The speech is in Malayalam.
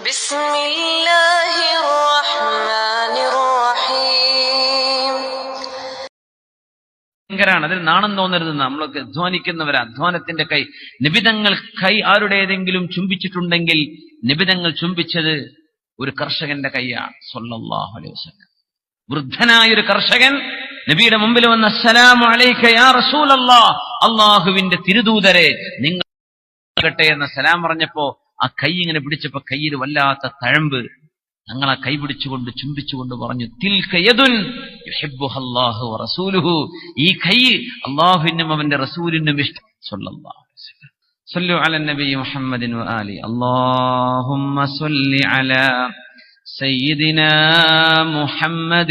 بسم الله الرحمن الرحيم ഭയങ്കരാണ് അതിൽ നാണം തോന്നരുത് നമ്മളൊക്കെ അധ്വാനിക്കുന്നവർ അധ്വാനത്തിന്റെ കൈ നിബിതങ്ങൾ കൈ ആരുടേതെങ്കിലും ചുംബിച്ചിട്ടുണ്ടെങ്കിൽ നിബിതങ്ങൾ ചുംബിച്ചത് ഒരു കർഷകന്റെ കൈയാണ് സല്ലല്ലാഹു അലൈഹി വസല്ലം വൃദ്ധനായ ഒരു കർഷകൻ നബിയുടെ മുമ്പിൽ വന്ന അസ്സലാമു അലൈക യാ റസൂലല്ലാ അള്ളാഹുവിന്റെ തിരുദൂതരെ നിങ്ങൾ ആകട്ടെ എന്ന സലാം പറഞ്ഞപ്പോ ആ കൈ ഇങ്ങനെ പിടിച്ചപ്പോ കയ്യിൽ വല്ലാത്ത തഴമ്പ് ഞങ്ങൾ ആ കൈ പിടിച്ചുകൊണ്ട് ചുംബിച്ചുകൊണ്ട് പറഞ്ഞു തിൽക്കയതുൻ യുഹിബ്ബുഹല്ലാഹു വറസൂലുഹു ഈ കൈ അള്ളാഹുവിനും അവന്റെ റസൂലിനും ഇഷ്ടം സല്ലല്ലാഹു അലൈഹി വസല്ലം صلوا على النبي محمد وآله اللهم صل على سيدنا محمد